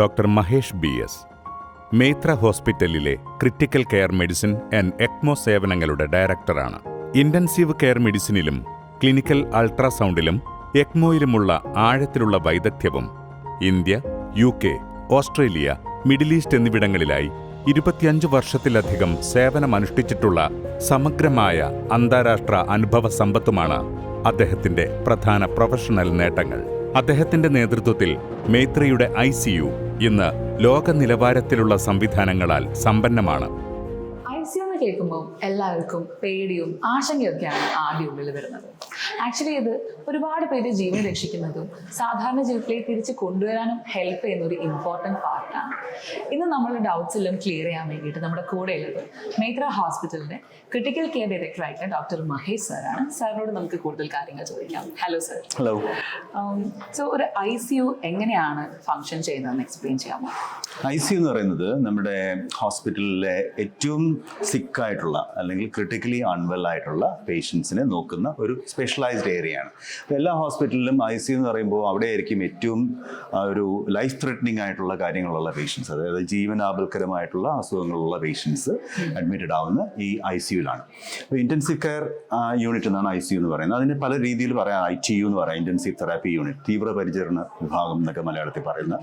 Doctor Mahesh B S. Meitra ഹോസ്പിറ്റലിലെ critical care medicine and ECMO സേവനങ്ങളുടെ ഡയറക്ടറാണ്. Intensive care മെഡിസിനിലും ക്ലിനിക്കൽ അൾട്രാസൗണ്ടിലും എക്മോയിലുമുള്ള ആഴത്തിലുള്ള വൈദഗ്ധ്യവും India U K Australia middle east എന്നിവിടങ്ങളിലായി ഇരുപത്തിയഞ്ച് വർഷത്തിലധികം സേവനമനുഷ്ഠിച്ചിട്ടുള്ള സമഗ്രമായ അന്താരാഷ്ട്ര അനുഭവ സമ്പത്തുമാണ് അദ്ദേഹത്തിന്റെ പ്രധാന പ്രൊഫഷണൽ നേട്ടങ്ങൾ. അദ്ദേഹത്തിന്റെ നേതൃത്വത്തിൽ മേത്രയുടെ ഐ ഇന്ന് ലോക നിലവാരത്തിലുള്ള സംവിധാനങ്ങളാൽ സമ്പന്നമാണ്. ഐ സി കേൾക്കുമ്പോൾ എല്ലാവർക്കും പേടിയും ആശങ്കയൊക്കെയാണ് ആദ്യം ഉള്ളിൽ വരുന്നത്. ആക്ച്വലി ഇത് ഒരുപാട് പേര് ജീവൻ രക്ഷിക്കുന്നതും സാധാരണ ജീവിതത്തിലേക്ക് തിരിച്ച് കൊണ്ടുവരാനും ഹെൽപ്പ് ചെയ്യുന്ന ഒരു ഇമ്പോർട്ടന്റ് പാർട്ടാണ് ഇന്ന് നമ്മളുടെ ഡൗട്ട്സ് എല്ലാം ക്ലിയർ ചെയ്യാൻ വേണ്ടിയിട്ട് നമ്മുടെ കൂടെ ഉള്ളത് മേത്ര ഹോസ്പിറ്റലിന്റെ ക്രിട്ടിക്കൽ കെയർ ഡയറക്ടർ ആയിട്ടുള്ള ഡോക്ടർ മഹേഷ് സാറാണ് സാറിനോട് നമുക്ക് കൂടുതൽ കാര്യങ്ങൾ ചോദിക്കാം. ഹലോ സാർ ഹലോ സോ ഒരു ഐ സി യു എങ്ങനെയാണ് ഫങ്ഷൻ ചെയ്യുന്നതെന്ന് എക്സ്പ്ലെയിൻ ചെയ്യാമോ? ഐ സി എന്ന് പറയുന്നത് നമ്മുടെ ഹോസ്പിറ്റലിലെ ഏറ്റവും സിക്കായിട്ടുള്ള അല്ലെങ്കിൽ ക്രിട്ടിക്കലി അൺവെൽ ആയിട്ടുള്ള പേഷ്യൻസിനെ നോക്കുന്ന ഒരു സ്പെഷ്യലൈസ്ഡ് ഏരിയ ആണ്. എല്ലാ ഹോസ്പിറ്റലിലും ഐ സി എന്ന് പറയുമ്പോൾ അവിടെ ആയിരിക്കും ഏറ്റവും ഒരു ലൈഫ് ത്രെറ്റനിങ് ആയിട്ടുള്ള കാര്യങ്ങളുള്ള പേഷ്യൻസ് അതായത് ജീവനാപൽക്കരമായിട്ടുള്ള അസുഖങ്ങളുള്ള പേഷ്യൻസ് അഡ്മിറ്റഡ് ആവുന്ന ഈ ഐ സിയുലാണ് അപ്പോൾ ഇന്റൻസീവ് കെയർ യൂണിറ്റ് എന്നാണ് ഐ സി എന്ന് പറയുന്നത്. അതിന് പല രീതിയിൽ പറയാം. ഐ ടി യു എന്ന് പറയാം. ഇന്റൻസീവ് തെറാപ്പി യൂണിറ്റ് തീവ്രപരിചരണ വിഭാഗം എന്നൊക്കെ മലയാളത്തിൽ പറയുന്ന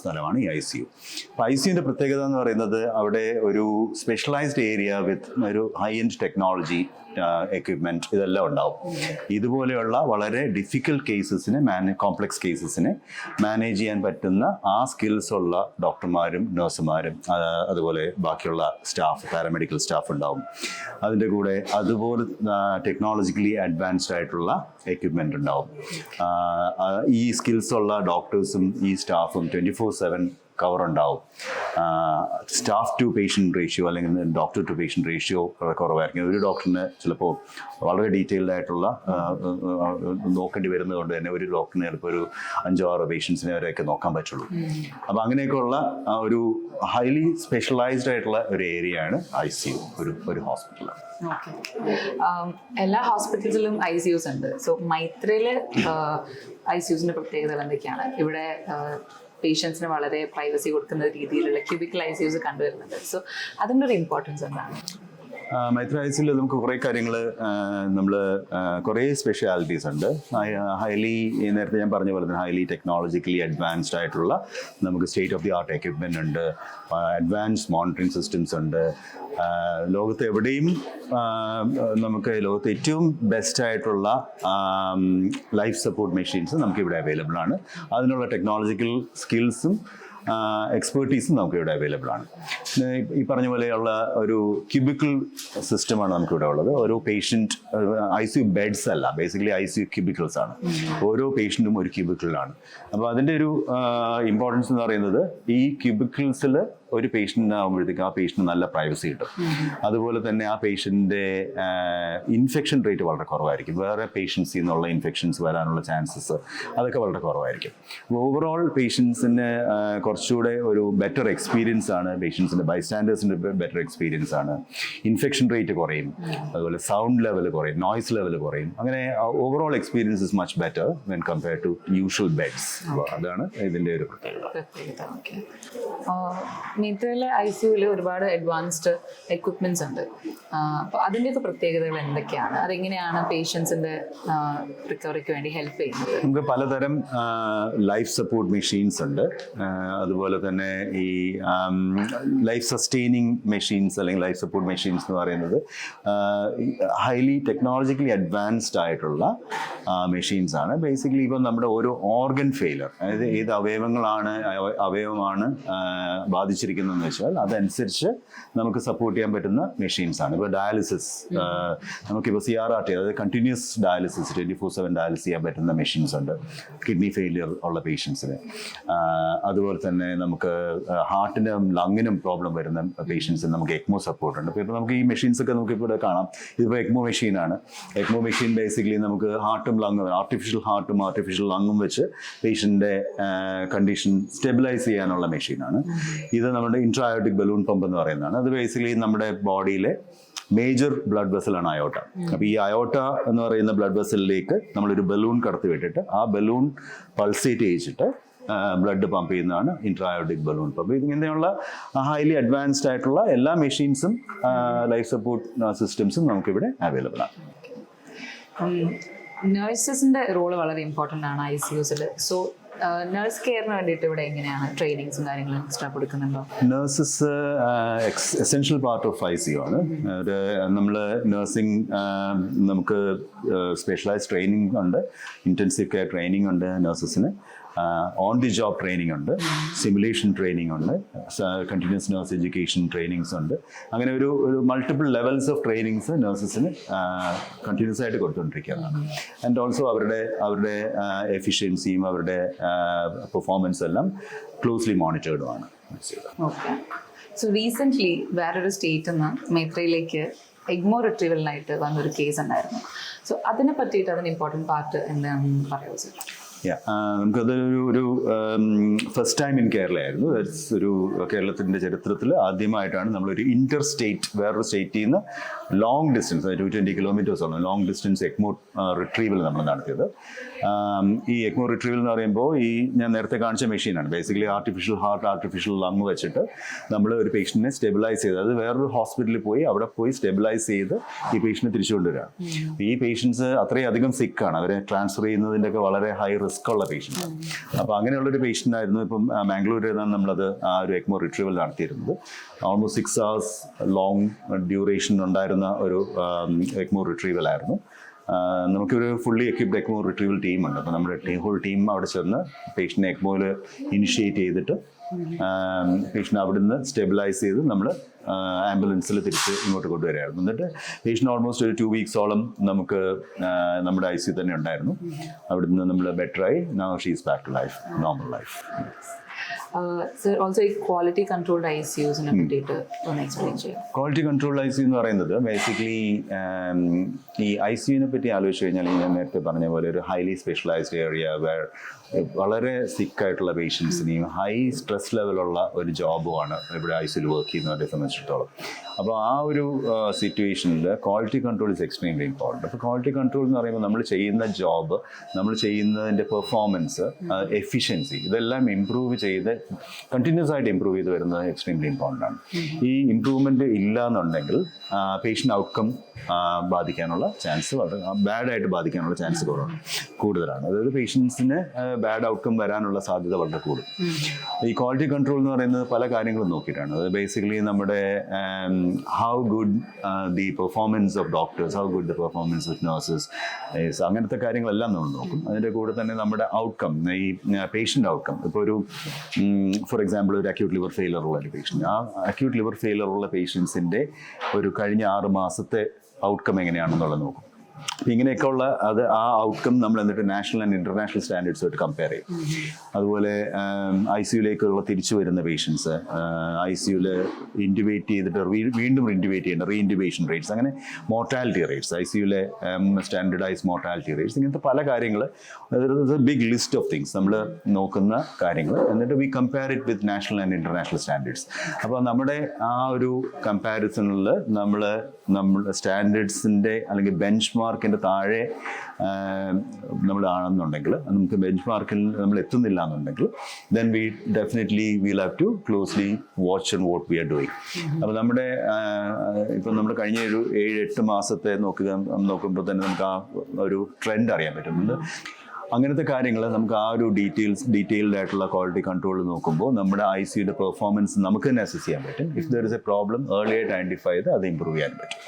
സ്ഥലമാണ് ഈ ഐ സി യു. അപ്പോൾ ഐ സി യുവിന്റെ പ്രത്യേകത എന്ന് പറയുന്നത് അവിടെ ഒരു സ്പെഷ്യലൈസ്ഡ് ഏരിയ വിത്ത് ഒരു ഹൈ എൻഡ് ടെക്നോളജി എക്വിപ്മെന്റ് ഇതെല്ലാം ഉണ്ടാവും. ഇതുപോലെയുള്ള വളരെ ഡിഫിക്കൽട്ട് കേസസിനെ മാനേ കോംപ്ലക്സ് കേസസിനെ മാനേജ് ചെയ്യാൻ പറ്റുന്ന ആ സ്കിൽസ് ഉള്ള ഡോക്ടർമാരും നഴ്സുമാരും അതുപോലെ ബാക്കിയുള്ള സ്റ്റാഫ് പാരാമെഡിക്കൽ സ്റ്റാഫ് ഉണ്ടാവും. അതിന്റെ കൂടെ അതുപോലെ ടെക്നോളജിക്കലി അഡ്വാൻസ്ഡ് ആയിട്ടുള്ള എക്യുപ്മെന്റ് ഉണ്ടാവും. ഈ സ്കിൽസ് ഉള്ള ഡോക്ടേഴ്സും ഈ സ്റ്റാഫും ട്വന്റി ഫോർ സെവൻ കവർ ഉണ്ടാവും. സ്റ്റാഫ് ടു പേഷ്യന്റ് റേഷ്യോ അല്ലെങ്കിൽ ഡോക്ടർ ടു പേഷ്യന്റ് റേഷ്യോ കുറവായിരിക്കും. ഒരു ഡോക്ടറിന് ചിലപ്പോൾ വളരെ ഡീറ്റെയിൽഡ് ആയിട്ടുള്ള നോക്കേണ്ടി വരുന്നത് കൊണ്ട് വരുന്നതുകൊണ്ട് തന്നെ ഒരു ഡോക്ടറിന് ചിലപ്പോൾ ഒരു അഞ്ചോ ആറോ പേഷ്യൻസിനെ വരെയൊക്കെ നോക്കാൻ പറ്റുള്ളൂ. അപ്പോൾ അങ്ങനെയൊക്കെയുള്ള ഒരു ഹൈലി സ്പെഷ്യലൈസ്ഡ് ആയിട്ടുള്ള ഒരു ഏരിയയാണ് ഐ സി യു ഒരു ഒരു ഹോസ്പിറ്റലാണ് എല്ലാ ഹോസ്പിറ്റൽസിലും ഐ സി യുസ് ഉണ്ട്. സോ മൈത്രയിൽ ഐ സി യുസിന്റെ പ്രത്യേകതകൾ എന്തൊക്കെയാണ്? ഇവിടെ പേഷ്യൻസിന് വളരെ പ്രൈവസി കൊടുക്കുന്ന രീതിയിലുള്ള ക്യൂബിക്കൽ ഐ കണ്ടുവരുന്നുണ്ട്. സോ അതിന്റെ ഒരു ഇമ്പോർട്ടൻസ് എന്താണ്? മൈത്ര നമുക്ക് കുറേ കാര്യങ്ങൾ നമ്മൾ കുറേ സ്പെഷ്യാലിറ്റീസ് ഉണ്ട്. ഹൈലി നേരത്തെ ഞാൻ പറഞ്ഞ പോലെ തന്നെ ഹൈലി ടെക്നോളജിക്കലി അഡ്വാൻസ്ഡ് ആയിട്ടുള്ള നമുക്ക് state of the art equipment ഉണ്ട്. അഡ്വാൻസ് മോണിറ്ററിംഗ് സിസ്റ്റംസ് ഉണ്ട്. ലോകത്ത് എവിടെയും നമുക്ക് ലോകത്ത് ഏറ്റവും ബെസ്റ്റ് ആയിട്ടുള്ള ലൈഫ് സപ്പോർട്ട് മെഷീൻസ് നമുക്ക് ഇവിടെ അവൈലബിൾ ആണ്. അതിനുള്ള ടെക്നോളജിക്കൽ സ്കിൽസും എക്സ്പേർട്ടീസും നമുക്ക് ഇവിടെ അവൈലബിൾ ആണ്. ഈ പറഞ്ഞ പോലെയുള്ള ഒരു ക്യൂബിക്കിൾ സിസ്റ്റമാണ് നമുക്കിവിടെ ഉള്ളത്. ഓരോ patient I C U beds അല്ല basically I C U cubicles ആണ്. ഓരോ പേഷ്യന്റും ഒരു ക്യൂബിക്കിളിലാണ് അപ്പോൾ അതിന്റെ ഒരു ഇമ്പോർട്ടൻസ് എന്ന് പറയുന്നത് ഈ ക്യൂബിക്കിൾസിൽ ഒരു പേഷ്യന്റ് ആകുമ്പോഴത്തേക്ക് ആ പേഷ്യന്റ് നല്ല പ്രൈവസി കിട്ടും. അതുപോലെ തന്നെ ആ പേഷ്യന്റെ ഇൻഫെക്ഷൻ റേറ്റ് വളരെ കുറവായിരിക്കും. വേറെ പേഷ്യൻസിൽ നിന്നുള്ള ഇൻഫെക്ഷൻസ് വരാനുള്ള ചാൻസസ് അതൊക്കെ വളരെ കുറവായിരിക്കും. ഓവറോൾ പേഷ്യൻസിന് കുറച്ചുകൂടെ ഒരു ബെറ്റർ എക്സ്പീരിയൻസ് ആണ്. പേഷ്യൻസിന്റെ ബൈസ്റ്റാൻഡേഴ്സിന്റെ ബെറ്റർ എക്സ്പീരിയൻസ് ആണ്. ഇൻഫെക്ഷൻ റേറ്റ് കുറയും. അതുപോലെ സൗണ്ട് ലെവൽ കുറയും. നോയ്സ് ലെവൽ കുറയും. അങ്ങനെ overall experience is much better when compare to usual beds അതാണ് ഇതിന്റെ ഒരു പ്രത്യേകത. ഓക്കെ ഐ സിയുവിൽ ഒരുപാട് അഡ്വാൻസ്ഡ് എക്വിപ്മെന്റ്സ് ഉണ്ട്. അപ്പോൾ അതിന്റെയൊക്കെ പ്രത്യേകതകൾ എന്തൊക്കെയാണ്? അതെങ്ങനെയാണ് പേഷ്യൻസിന്റെ റിക്കവറിക്ക് വേണ്ടി ഹെൽപ്പ് ചെയ്യുന്നത്? നമുക്ക് പലതരം ലൈഫ് സപ്പോർട്ട് മെഷീൻസ് ഉണ്ട്. അതുപോലെ തന്നെ ഈ ലൈഫ് സസ്റ്റെയിനിങ് മെഷീൻസ് അല്ലെങ്കിൽ ലൈഫ് സപ്പോർട്ട് മെഷീൻസ് എന്ന് പറയുന്നത് ഹൈലി ടെക്നോളജിക്കലി അഡ്വാൻസ്ഡ് ആയിട്ടുള്ള മെഷീൻസ് ആണ്. ബേസിക്കലി ഇപ്പം നമ്മുടെ ഓരോ ഓർഗൻ ഫെയിലർ അതായത് ഏത് അവയവങ്ങളാണ് അവയവമാണ് ആ, ബാധിച്ചിരിക്കുന്നതെന്ന് വെച്ചാൽ അതനുസരിച്ച് നമുക്ക് സപ്പോർട്ട് ചെയ്യാൻ പറ്റുന്ന മെഷീൻസ് ആണ്. ഇപ്പോൾ ഡയാലിസിസ് നമുക്കിപ്പോൾ സി ആർ ആർ ടി അതായത് continuous dialysis twenty four seven dialysis ചെയ്യാൻ പറ്റുന്ന മെഷീൻസ് ഉണ്ട്. കിഡ്നി ഫെയിലിയർ ഉള്ള പേഷ്യൻസിന് അതുപോലെ തന്നെ നമുക്ക് ഹാർട്ടിനും ലങ്ങിനും പ്രോബ്ലം വരുന്ന പേഷ്യൻസിന് നമുക്ക് എക്മോ സപ്പോർട്ട് ഉണ്ട്. ഇപ്പോൾ നമുക്ക് ഈ മെഷീൻസ് ഒക്കെ നമുക്ക് ഇവിടെ കാണാം ഇതിപ്പോൾ എക്മോ മെഷീനാണ് എക്മോ മെഷീൻ ബേസിക്കലി നമുക്ക് ഹാർട്ടും ലങ്ങും ആർട്ടിഫിഷ്യൽ ഹാർട്ടും ആർട്ടിഫിഷ്യൽ ലങ്ങും വെച്ച് പേഷ്യന്റെ കണ്ടീഷൻ സ്റ്റെബിലൈസ് ചെയ്യാനുള്ള മെഷീനാണ് ഇത് നമ്മുടെ ഇൻട്രായോട്ടിക് ബലൂൺ പമ്പ് എന്ന് പറയുന്നതാണ്. അത് ബേസിക്കലി നമ്മുടെ ബോഡിയിലെ മേജർ ബ്ലഡ് വെസലാണ് അയോട്ട അപ്പോൾ ഈ അയോട്ട എന്ന് പറയുന്ന ബ്ലഡ് വെസലിലേക്ക് നമ്മളൊരു ബലൂൺ കടത്തി വിട്ടിട്ട് ആ ബലൂൺ പൾസേറ്റ് ചെയ്യിച്ചിട്ട് ബ്ലഡ് പമ്പ് ചെയ്യുന്നതാണ് ഇൻട്രായോട്ടിക് ബലൂൺ പമ്പ് ഇതിങ്ങനെയുള്ള ഹൈലി അഡ്വാൻസ്ഡ് ആയിട്ടുള്ള എല്ലാ മെഷീൻസും ലൈഫ് സപ്പോർട്ട് സിസ്റ്റംസും നമുക്കിവിടെ അവൈലബിൾ ആണ്. നഴ്സസിന്റെ റോൾ വളരെ ഇമ്പോർട്ടന്റ് ആണ് ഐ സി യുസിൽ സോ നഴ്സ് കെയറിന് വേണ്ടിയിട്ട് ഇവിടെ എങ്ങനെയാണ് ട്രെയിനിങ്സും കാര്യങ്ങളും എക്സ്ട്രാ കൊടുക്കുന്നുണ്ടോ? Nurses essential part of I C ആണ്. ഒരു നമ്മൾ നഴ്സിംഗ് നമുക്ക് സ്പെഷ്യലൈസ് ട്രെയിനിങ് ഉണ്ട്. ഇന്റൻസീവ് കെയർ ട്രെയിനിങ് ഉണ്ട് നഴ്സസിന് ഓൺ ദി ജോബ് ട്രെയിനിങ് ഉണ്ട്. സിമുലേഷൻ ട്രെയിനിങ് ഉണ്ട്. കണ്ടിന്യൂസ് നേഴ്സ് എഡ്യൂക്കേഷൻ ട്രെയിനിങ്സ് ഉണ്ട്. അങ്ങനെ ഒരു ഒരു മൾട്ടിപ്പിൾ ലെവൽസ് ഓഫ് ട്രെയിനിങ്സ് നേഴ്സസിന് കണ്ടിന്യൂസ് ആയിട്ട് കൊടുത്തുകൊണ്ടിരിക്കുന്നതാണ് ആൻഡ് ഓൾസോ അവരുടെ അവരുടെ എഫിഷ്യൻസിയും അവരുടെ പെർഫോമൻസ് എല്ലാം ക്ലോസ്ലി മോണിറ്റേർഡുമാണ് സോ റീസെന്റ്ലി വേറൊരു സ്റ്റേറ്റിൽ നിന്ന് മേത്രയിലേക്ക് എഗ്മോ റിട്രീവലിനായിട്ട് വന്നൊരു കേസ് ഉണ്ടായിരുന്നു. സോ അതിനെ പറ്റിയിട്ട് അതിന് ഇമ്പോർട്ടന്റ് പാർട്ട് എന്താണെന്ന് പറയാമോ നമുക്കതൊരു ഒരു ഫസ്റ്റ് ടൈം ഇൻ കേരള ആയിരുന്നു ഒരു കേരളത്തിന്റെ ചരിത്രത്തിൽ ആദ്യമായിട്ടാണ് നമ്മളൊരു ഇന്റർ സ്റ്റേറ്റ് വേറൊരു സ്റ്റേറ്റിൽ നിന്ന് ലോങ് ഡിസ്റ്റൻസ് ടു ട്വന്റി ആണ്. ലോങ് ഡിസ്റ്റൻസ് എക്മോ റിട്രീവൽ നമ്മൾ നടത്തിയത്. ഈ എക്മോ റിട്രീവൽ എന്ന് പറയുമ്പോൾ ഈ ഞാൻ നേരത്തെ കാണിച്ച മെഷീനാണ് basically artificial heart artificial lung വെച്ചിട്ട് നമ്മൾ ഒരു പേഷ്യന്റിനെ സ്റ്റെബിലൈസ് ചെയ്ത് അത് വേറൊരു ഹോസ്പിറ്റലിൽ പോയി അവിടെ പോയി സ്റ്റെബിലൈസ് ചെയ്ത് ഈ പേഷ്യന്റിനെ തിരിച്ചു കൊണ്ടുവരിക ഈ പേഷ്യൻസ് അത്രയധികം സിക്കാണ് അവരെ ട്രാൻസ്ഫർ ചെയ്യുന്നതിന്റെ ഒക്കെ വളരെ ഹൈ റിസ്ക് ഉള്ള പേഷ്യന്റ് അപ്പോൾ അങ്ങനെയുള്ളൊരു പേഷ്യന്റ് ആയിരുന്നു ഇപ്പം മാംഗ്ലൂരിൽ നിന്നാണ് നമ്മളത് ആ ഒരു എക്മോ റിട്രീവൽ നടത്തിയിരുന്നത്. Almost six hours long duration ഉണ്ടായിരുന്ന ഒരു എക്മോ റിട്രീവൽ ആയിരുന്നു. നമുക്കൊരു ഫുള്ളി എക്വിപ്ഡ് എക്മോ റിട്രീവൽ ടീമുണ്ട് അപ്പോൾ നമ്മുടെ ടീം ഹോൾ ടീം അവിടെ ചെന്ന് പേഷ്യന്റെ എക്മോയിൽ ഇനിഷ്യേറ്റ് ചെയ്തിട്ട് പേഷ്യന്റ് അവിടുന്ന് സ്റ്റെബിലൈസ് ചെയ്ത് നമ്മൾ ആംബുലൻസിൽ തിരിച്ച് ഇങ്ങോട്ട് കൊണ്ടുവരായിരുന്നു എന്നിട്ട് പേഷ്യന്റ് ഓൾമോസ്റ്റ് ഒരു ടു വീക്സോളം നമുക്ക് നമ്മുടെ ഐ സി തന്നെ ഉണ്ടായിരുന്നു. അവിടുന്ന് നമ്മൾ ബെറ്ററായി now she's back to life normal life sir also ഈ ക്വാളിറ്റി കൺട്രോൾഡ് ഐ പറ്റിയിട്ട് ഒന്ന് എക്സ്പ്ലെയിൻ ചെയ്യാം. ക്വാളിറ്റി ഐ സി എന്ന് പറയുന്നത് ബേസിക്കലി ഈ ഐ സിയുവിനെ പറ്റി ആലോചിച്ച് കഴിഞ്ഞാൽ ഞാൻ നേരത്തെ പറഞ്ഞ പോലെ ഒരു ഹൈലി സ്പെഷ്യലൈസ്ഡ് ഏരിയ വേർ വളരെ സിക്കായിട്ടുള്ള പേഷ്യൻസിനെയും ഹൈ സ്ട്രെസ് ലെവലുള്ള ഒരു ജോബുമാണ് ഇവിടെ ഐ സിയിൽ വർക്ക് ചെയ്യുന്നവരെ സംബന്ധിച്ചിടത്തോളം. അപ്പോൾ ആ ഒരു സിറ്റുവേഷനിൽ quality control is extremely important അപ്പോൾ ക്വാളിറ്റി കൺട്രോൾ എന്ന് പറയുമ്പോൾ നമ്മൾ ചെയ്യുന്ന ജോബ് നമ്മൾ ചെയ്യുന്നതിന്റെ പെർഫോമൻസ് എഫിഷ്യൻസി ഇതെല്ലാം ഇമ്പ്രൂവ് ചെയ്ത് കണ്ടിന്യൂസ് ആയിട്ട് ഇമ്പ്രൂവ് ചെയ്ത് വരുന്നത് എക്സ്ട്രീംലി ഇമ്പോർട്ടന്റ് ആണ്. ഈ ഇമ്പ്രൂവ്മെന്റ് ഇല്ല എന്നുണ്ടെങ്കിൽ പേഷ്യന്റ് ഔട്ട്കം ബാധിക്കാനുള്ള ചാൻസ് വളരെ ബാഡായിട്ട് ബാധിക്കാനുള്ള ചാൻസ് കുറവാണ് കൂടുതലാണ്. അതായത് പേഷ്യൻസിന് ബാഡ് ഔട്ട്കം വരാനുള്ള സാധ്യത വളരെ കൂടും. ഈ ക്വാളിറ്റി കൺട്രോൾ എന്ന് പറയുന്നത് പല കാര്യങ്ങളും നോക്കിയിട്ടാണ്. അത് ബേസിക്കലി നമ്മുടെ how good the performance of doctors how good the performance of nurses അങ്ങനത്തെ കാര്യങ്ങളെല്ലാം നമ്മൾ നോക്കും. അതിന്റെ കൂടെ തന്നെ നമ്മുടെ ഔട്ട്കം ഈ പേഷ്യന്റ് ഔട്ട്കം ഇപ്പോൾ ഒരു ഫോർ എക്സാമ്പിൾ ഒരു അക്യൂട്ട് ലിവർ ഫെയിലർ ഉള്ള ഒരു പേഷ്യന്റ് ആ അക്യൂട്ട് ലിവർ ഫെയിലർ ഉള്ള പേഷ്യൻസിന്റെ ഒരു കഴിഞ്ഞ ആറ് മാസത്തെ ഔട്ട്കം എങ്ങനെയാണെന്നുള്ളത് നോക്കും. ഇങ്ങനെയൊക്കെ ഉള്ള അത് ആ ഔട്ട്കം നമ്മൾ എന്നിട്ട് നാഷണൽ ആൻഡ് ഇന്റർനാഷണൽ സ്റ്റാൻഡേർഡ്സുമായിട്ട് കമ്പയർ ചെയ്യും. അതുപോലെ ഐ സിയുലേക്കുള്ള തിരിച്ചു വരുന്ന പേഷ്യൻസ് ഐ സിയുൽ ഇന്റുബേറ്റ് ചെയ്തിട്ട് വീണ്ടും ഇന്റുബേറ്റ് ചെയ്യുന്ന റീ റേറ്റ്സ് അങ്ങനെ മോർട്ടാലിറ്റി റേറ്റ്സ് ഐ സിയുലെ സ്റ്റാൻഡേർഡൈസ് മോർട്ടാലിറ്റി റേറ്റ്സ് ഇങ്ങനത്തെ പല കാര്യങ്ങൾ ബിഗ് ലിസ്റ്റ് ഓഫ് തിങ്സ് നമ്മൾ നോക്കുന്ന കാര്യങ്ങൾ എന്നിട്ട് we compare it with national and international standards അപ്പോൾ നമ്മുടെ ആ ഒരു കമ്പാരിസണിൽ നമ്മൾ നമ്മൾ സ്റ്റാൻഡേർഡ്സിന്റെ അല്ലെങ്കിൽ ബെഞ്ച് മാർക്കിന്റെ താഴെ നമ്മളാണെന്നുണ്ടെങ്കിൽ നമുക്ക് ബെഞ്ച് മാർക്കിൽ നമ്മൾ എത്തുന്നില്ല എന്നുണ്ടെങ്കിൽ then we definitely will have to closely watch and what we are doing അപ്പോൾ നമ്മുടെ ഇപ്പം നമ്മൾ കഴിഞ്ഞ ഒരു ഏഴ് എട്ട് മാസത്തെ നോക്കുക നോക്കുമ്പോൾ തന്നെ നമുക്ക് ആ ഒരു ട്രെൻഡ് അറിയാൻ പറ്റുന്നുണ്ട്. അങ്ങനത്തെ കാര്യങ്ങൾ നമുക്ക് ആ ഒരു ഡീറ്റെയിൽസ് ഡീറ്റെയിൽഡ് ആയിട്ടുള്ള ക്വാളിറ്റി കൺട്രോൾ നോക്കുമ്പോൾ നമ്മുടെ ഐ സിയുടെ പെർഫോമൻസ് നമുക്ക് തന്നെ അസസ് ചെയ്യാൻ പറ്റും. If there is a problem early ആയിട്ട് ഐഡന്റിഫൈ ചെയ്ത് അത് ഇമ്പ്രൂവ് ചെയ്യാൻ പറ്റും.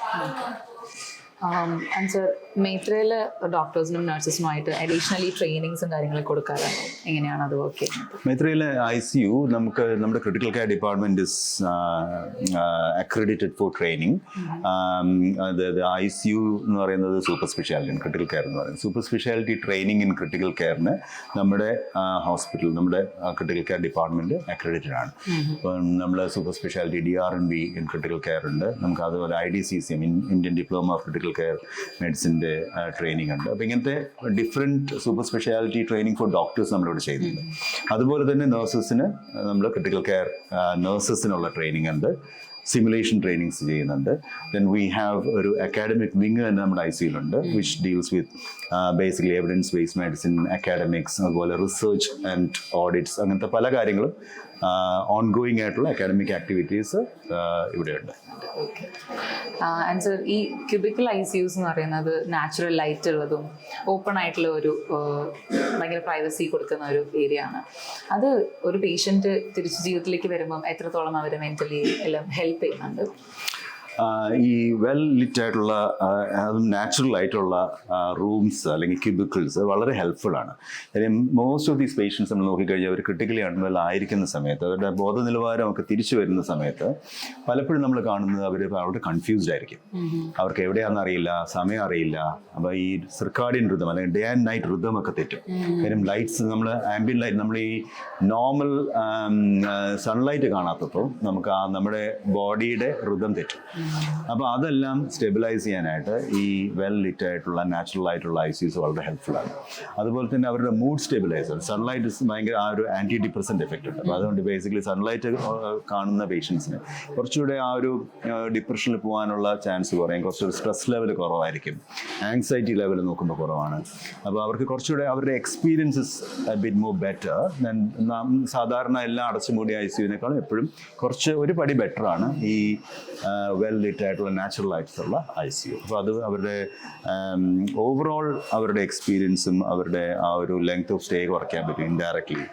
ആൻഡ് സർ ഡോക്ടേഴ്സിനും നഴ്സസിനും ആയിട്ട് അഡീഷണലി ട്രെയിനിങ്സും കാര്യങ്ങളും കൊടുക്കാറുണ്ട് എങ്ങനെയാണ് അത് മേത്രയിലെ മൈത്രയിലെ ഐ സി യു നമുക്ക് നമ്മുടെ critical care department is accredited for training അതായത് ഐ സി യു എന്ന് പറയുന്നത് സൂപ്പർ സ്പെഷ്യാലിറ്റി ക്രിട്ടിക്കൽ കെയർ എന്ന് പറയുന്നത്. Super speciality training in critical കെയറിന് നമ്മുടെ ഹോസ്പിറ്റൽ നമ്മുടെ ക്രിട്ടിക്കൽ കെയർ ഡിപ്പാർട്ട്മെന്റ് അക്രഡിറ്റഡ് ആണ്. ഇപ്പം നമ്മൾ super speciality D R N B in critical care ഉണ്ട്. നമുക്ക് അതുപോലെ I D C C M Indian diploma of critical care മെഡിസിന്റെ training ഉണ്ട്. അപ്പോൾ ഇങ്ങനത്തെ different super speciality training for doctors നമ്മളിവിടെ ചെയ്യുന്നുണ്ട് അതുപോലെ തന്നെ നഴ്സസിന് നമ്മൾ ക്രിട്ടിക്കൽ കെയർ നഴ്സസിനുള്ള ട്രെയിനിങ് ഉണ്ട്. സിമുലേഷൻ ട്രെയിനിങ്സ് ചെയ്യുന്നുണ്ട്. ദെൻ വി ഹാവ് ഒരു അക്കാഡമിക് വിങ് തന്നെ നമ്മുടെ I സിയിലുണ്ട് which deals with basically evidence based medicine academics അതുപോലെ റിസർച്ച് ആൻഡ് ഓഡിറ്റ്സ് അങ്ങനത്തെ പല കാര്യങ്ങളും ഓൺ ഗോയിങ് ആയിട്ടുള്ള അക്കാഡമിക് ആക്ടിവിറ്റീസ് ഇവിടെയുണ്ട്. ആൻഡ് സർ ഈ ക്യൂബിക്കൽ ഐ സി യൂസ് എന്ന് പറയുന്നത് നാച്ചുറൽ ലൈറ്റ് ഉള്ളതും ഓപ്പൺ ആയിട്ടുള്ള ഒരു ഭയങ്കര പ്രൈവസി കൊടുക്കുന്ന ഒരു ഏരിയ ആണ്. അത് ഒരു പേഷ്യന്റ് തിരിച്ച് ജീവിതത്തിലേക്ക് വരുമ്പം എത്രത്തോളം അവർ മെന്റലി എല്ലാം ഹെൽപ്പ് ചെയ്യുന്നുണ്ട്? ഈ വെൽ ലിറ്റ് ആയിട്ടുള്ള അതും നാച്ചുറൽ ആയിട്ടുള്ള റൂംസ് അല്ലെങ്കിൽ ക്യൂബിക്കിൾസ് വളരെ ഹെൽപ്ഫുൾ ആണ്. കാര്യം മോസ്റ്റ് ഓഫ് ദീസ് പേഷ്യൻസ് നമ്മൾ നോക്കിക്കഴിഞ്ഞാൽ അവർ ക്രിട്ടിക്കലി അൺവെൽ ആയിരിക്കുന്ന സമയത്ത് അവരുടെ ബോധ നിലവാരം ഒക്കെ തിരിച്ചു വരുന്ന സമയത്ത് പലപ്പോഴും നമ്മൾ കാണുന്നത് അവർ വളരെ കൺഫ്യൂസ്ഡ് ആയിരിക്കും. അവർക്ക് എവിടെയാണെന്ന് അറിയില്ല സമയം അറിയില്ല. അപ്പോൾ ഈ സിർക്കാഡിയൻ ഋതം അല്ലെങ്കിൽ ഡേ ആൻഡ് നൈറ്റ് ഋതം ഒക്കെ തെറ്റും. കാര്യം ലൈറ്റ്സ് നമ്മൾ ആംബിയൻ ലൈറ്റ് നമ്മൾ ഈ നോർമൽ സൺലൈറ്റ് കാണാത്തപ്പോൾ നമുക്ക് ആ നമ്മുടെ ബോഡിയുടെ ഋതം തെറ്റും. അപ്പോൾ അതെല്ലാം സ്റ്റെബിലൈസ് ചെയ്യാനായിട്ട് ഈ വെൽ ലിറ്റ് ആയിട്ടുള്ള നാച്ചുറൽ ആയിട്ടുള്ള ഐസീസ് സിസ് വളരെ ഹെൽപ്ഫുൾ ആണ്. അതുപോലെ തന്നെ അവരുടെ മൂഡ് സ്റ്റെബിലൈസർ സൺലൈറ്റ് ഭയങ്കര ആ ഒരു ആന്റി ഡിപ്രസന്റ് എഫക്റ്റ് ഉണ്ട്. അപ്പോൾ അതുകൊണ്ട് ബേസിക്കലി സൺലൈറ്റ് കാണുന്ന പേഷ്യൻസിന് കുറച്ചുകൂടെ ആ ഒരു ഡിപ്രഷനിൽ പോകാനുള്ള ചാൻസ് കുറയും. കുറച്ചൊരു സ്ട്രെസ് ലെവൽ കുറവായിരിക്കും. ആങ്സൈറ്റി ലെവൽ നോക്കുമ്പോൾ കുറവാണ്. അപ്പോൾ അവർക്ക് കുറച്ചുകൂടെ അവരുടെ എക്സ്പീരിയൻസസ് ബിറ്റ് മോർ ബെറ്റർ സാധാരണ എല്ലാം അടച്ചുമൂടി ഐ സിയുവിനേക്കാളും എപ്പോഴും കുറച്ച് ഒരു പടി ബെറ്റർ ആണ് ഈ വെൽ ലിറ്റ് ആയിട്ടുള്ള നാച്ചുറൽ ആയിട്ടുള്ള ഐ സി യു അപ്പോൾ അത് അവരുടെ ഓവറോൾ അവരുടെ എക്സ്പീരിയൻസും അവരുടെ ആ ഒരു ലെങ്ത് ഓഫ് സ്റ്റേ കുറയ്ക്കാൻ പറ്റും ഇൻഡയറക്ട്ലി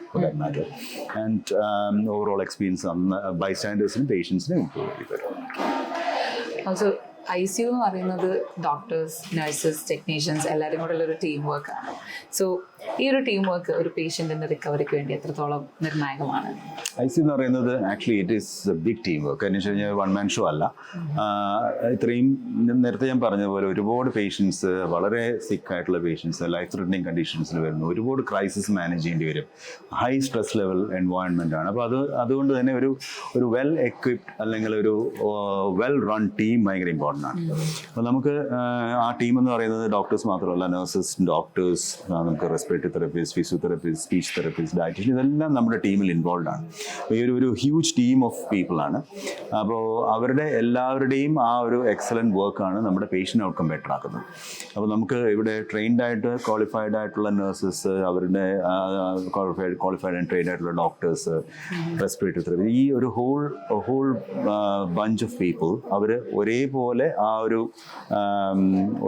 ആൻഡ് ഓവറോൾ എക്സ്പീരിയൻസ് ബൈസ്റ്റാൻഡേഴ്സിനും പേഷ്യൻസിനും ഇമ്പ്രൂവ് ചെയ്ത് തരും. ഐ സി യു എന്ന് പറയുന്നത് ഡോക്ടേഴ്സ് നഴ്സസ് ടെക്നീഷ്യൻസ് എല്ലാവരും കൂടെ ഉള്ളൊരു ടീം വർക്കാണ് സോ ഈ ഒരു ടീം വർക്ക് ഒരു പേഷ്യന്റിന്റെ റിക്കവറിക്ക് വേണ്ടി എത്രത്തോളം നിർണായകമാണ്? ഐ സി എന്ന് പറയുന്നത് actually it is a big team work എന്ന് വെച്ച് കഴിഞ്ഞാൽ വൺ മാൻ ഷോ അല്ല. ഇത്രയും നേരത്തെ ഞാൻ പറഞ്ഞതുപോലെ ഒരുപാട് പേഷ്യൻസ് വളരെ സിക്ക് ആയിട്ടുള്ള പേഷ്യൻസ് ലൈഫ് ത്രെറ്റനിങ് കണ്ടീഷൻസിൽ വരുന്നു. ഒരുപാട് ക്രൈസിസ് മാനേജ് ചെയ്യേണ്ടി വരും. ഹൈ സ്ട്രെസ് ലെവൽ എൻവയോൺമെന്റ് ആണ്. അപ്പോൾ അത് അതുകൊണ്ട് തന്നെ ഒരു ഒരു വെൽ എക്വിപ്ഡ് അല്ലെങ്കിൽ ഒരു വെൽ റൺ ടീം ഭയങ്കര ഇമ്പോർട്ടന്റ് ആണ്. അപ്പോൾ നമുക്ക് ആ ടീം എന്ന് പറയുന്നത് ഡോക്ടേഴ്സ് മാത്രമല്ല നഴ്സസ് ഡോക്ടേഴ്സ് നമുക്ക് respiratory therapist physiotherapist speech therapist dietician ഇതെല്ലാം നമ്മുടെ ടീമിൽ ഇൻവോൾവ് ആണ്. ഈ ഒരു ഹ്യൂജ് ടീം ഓഫ് പീപ്പിളാണ് അപ്പോൾ അവരുടെ എല്ലാവരുടെയും ആ ഒരു എക്സലന്റ് വർക്കാണ് നമ്മുടെ പേഷ്യന്റ് ഔട്ട്കം ബെറ്റർ ആക്കുന്നത്. അപ്പോൾ നമുക്ക് ഇവിടെ ട്രെയിൻഡ് ആയിട്ട് ക്വാളിഫൈഡ് ആയിട്ടുള്ള നഴ്സസ് അവരുടെ ക്വാളിഫൈഡ് ക്വാളിഫൈഡ് ആൻഡ് ട്രെയിൻഡ് ആയിട്ടുള്ള ഡോക്ടേഴ്സ് റെസ്പിറേറ്ററി തെറപ്പി ഈ ഒരു whole whole bunch of people അവർ ഒരേപോലെ ആ ഒരു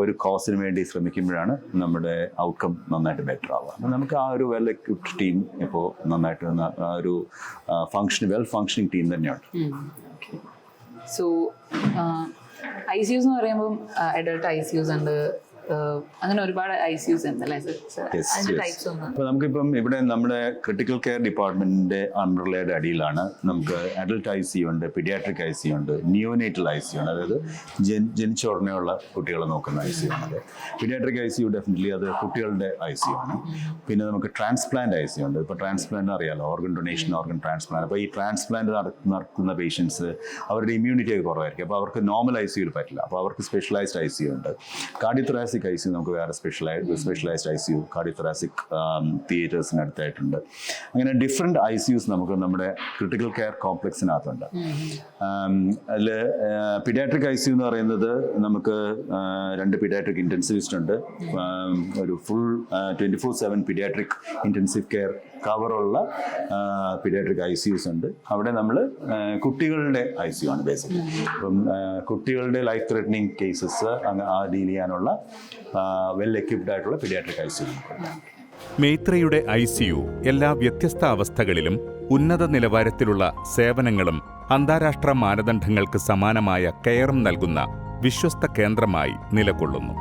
ഒരു കോസിന് വേണ്ടി ശ്രമിക്കുമ്പോഴാണ് നമ്മുടെ ഔട്ട്കം നന്നായിട്ട് ബെറ്റർ ആവുക അപ്പം നമുക്ക് ആ ഒരു വെൽ എക്വിപ്ഡ് ടീം ഇപ്പോൾ നന്നായിട്ട് ആ ഒരു ഫങ്ഷൻ വെൽ ഫങ്ഷനിങ് ടീം തന്നെയുണ്ട്. സോ ഐ സി യുസ് എന്ന് പറയുമ്പം അഡൾട്ട് ഐ സി യുസ് ഉണ്ട്. അങ്ങനെ ഒരുപാട് ഐ സി യൂസ് ഉണ്ട് അല്ലേ നമുക്കിപ്പം ഇവിടെ നമ്മുടെ ക്രിട്ടിക്കൽ കെയർ ഡിപ്പാർട്ട്മെന്റിന്റെ അംബ്രലയുടെ അടിയിലാണ് നമുക്ക് അഡൽട്ട് ഐ സി ഉണ്ട് പിഡിയാട്രിക് ഐ സി ഉണ്ട് നിയോനേറ്റൽ ഐ സി ഉണ്ട് അതായത് ജനിച്ച ഉടനെയുള്ള കുട്ടികളെ നോക്കുന്ന ഐ സി ആണത് paediatric I C U definitely അത് കുട്ടികളുടെ ഐ സി ആണ് പിന്നെ നമുക്ക് ട്രാൻസ്പ്ലാന്റ് ഐ സി ഉണ്ട് ഇപ്പോൾ ട്രാൻസ്പ്ലാന്റ് അറിയാലോ ഓർഗൻ ഡൊണേഷൻ ഓർഗൻ ട്രാൻസ്പ്ലാന്റ് അപ്പോൾ ഈ ട്രാൻസ്പ്ലാന്റ് നടക്കുന്ന പേഷ്യൻസ് അവരുടെ ഇമ്മ്യൂണിറ്റി ഒക്കെ കുറവായിരിക്കും അപ്പോൾ അവർക്ക് നോർമൽ ഐ സിയിൽ പറ്റില്ല അപ്പോൾ അവർക്ക് സ്പെഷ്യലൈസ്ഡ് ഐ സി ഉണ്ട് കാർഡിയോത്രാസിക് ഐ സി നമുക്ക് വേറെ സ്പെഷ്യലായി specialised I C U cardiothoracic തിയേറ്റേഴ്സിന് അടുത്തായിട്ടുണ്ട്. അങ്ങനെ ഡിഫറെന്റ് ഐ സി യുസ് നമുക്ക് നമ്മുടെ ക്രിട്ടിക്കൽ കെയർ കോംപ്ലക്സിനകത്തുണ്ട് അതിൽ പിഡാട്രിക് ഐ സി എന്ന് പറയുന്നത് നമുക്ക് രണ്ട് പിഡാട്രിക് ഇന്റൻസിവിസ്റ്റ് ഉണ്ട്. ഒരു full twenty four seven paediatric intensive care കവറുള്ള paediatric I C use ഉണ്ട്. അവിടെ നമ്മൾ കുട്ടികളുടെ ഐ സി യു ആണ് ബേസിക്കലി അപ്പം കുട്ടികളുടെ ലൈഫ് ത്രെറ്റനിങ് കേസസ് ആ ഡീൽ ചെയ്യാനുള്ള വെൽ എക്യുപ്ഡ് ആയിട്ടുള്ള പീഡിയാട്രിക് ഐ സി മെയ്ത്രയുടെ ഐ സി യു എല്ലാ വ്യത്യസ്ത അവസ്ഥകളിലും ഉന്നത നിലവാരത്തിലുള്ള സേവനങ്ങളും അന്താരാഷ്ട്ര മാനദണ്ഡങ്ങൾക്ക് സമാനമായ കെയറും നൽകുന്ന വിശ്വസ്ത കേന്ദ്രമായി നിലകൊള്ളുന്നു.